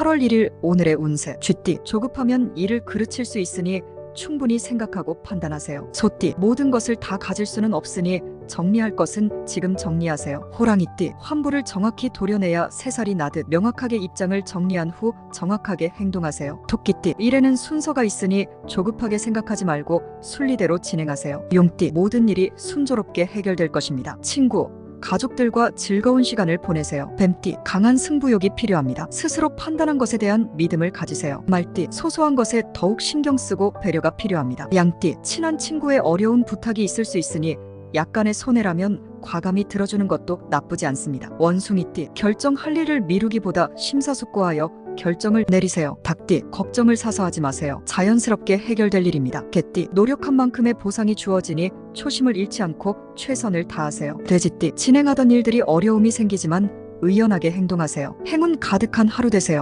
8월 1일 오늘의 운세 쥐띠 조급하면 일을 그르칠 수 있으니 충분히 생각하고 판단하세요. 소띠 모든 것을 다 가질 수는 없으니 정리할 것은 지금 정리하세요. 호랑이띠 환부를 정확히 도려내야 새살이 나듯 명확하게 입장을 정리한 후 정확하게 행동하세요. 토끼띠 일에는 순서가 있으니 조급하게 생각하지 말고 순리대로 진행하세요. 용띠 모든 일이 순조롭게 해결될 것입니다. 친구 가족들과 즐거운 시간을 보내세요. 뱀띠, 강한 승부욕이 필요합니다. 스스로 판단한 것에 대한 믿음을 가지세요. 말띠, 소소한 것에 더욱 신경 쓰고 배려가 필요합니다. 양띠, 친한 친구의 어려운 부탁이 있을 수 있으니 약간의 손해라면 과감히 들어주는 것도 나쁘지 않습니다. 원숭이띠, 결정할 일을 미루기보다 심사숙고하여 결정을 내리세요. 닭띠, 걱정을 사서 하지 마세요. 자연스럽게 해결될 일입니다. 개띠, 노력한 만큼의 보상이 주어지니 초심을 잃지 않고 최선을 다하세요. 돼지띠, 진행하던 일들이 어려움이 생기지만 의연하게 행동하세요. 행운 가득한 하루 되세요.